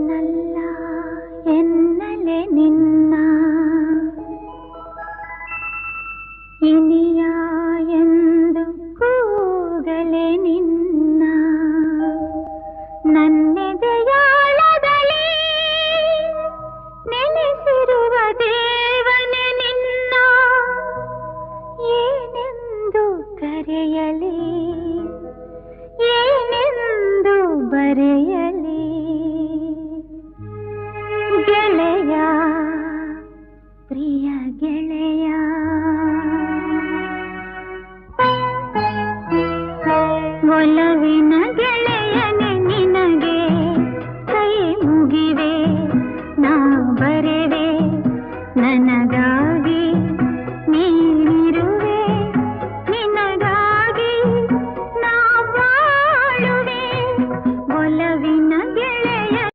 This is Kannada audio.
നല്ല എന്നലെ നിന്ന ഇനിയാ എന്തു കൂകലെ നിന്ന നന്നെതയാളതലേ ನೆಲೆಸಿರುವ ದೇವನೆ ನಿನ್ನ ಏನೆಂದು ಕರೆಯಲಿ ಏನೆಂದು ಬರೆಯಲಿ ಗೆಲುವಿನ ಗೆಳೆಯನೆ ನಿನಗೆ ಕೈ ಮುಗಿದೆ ನಾ ಬರೆವೆ ನನಗೆ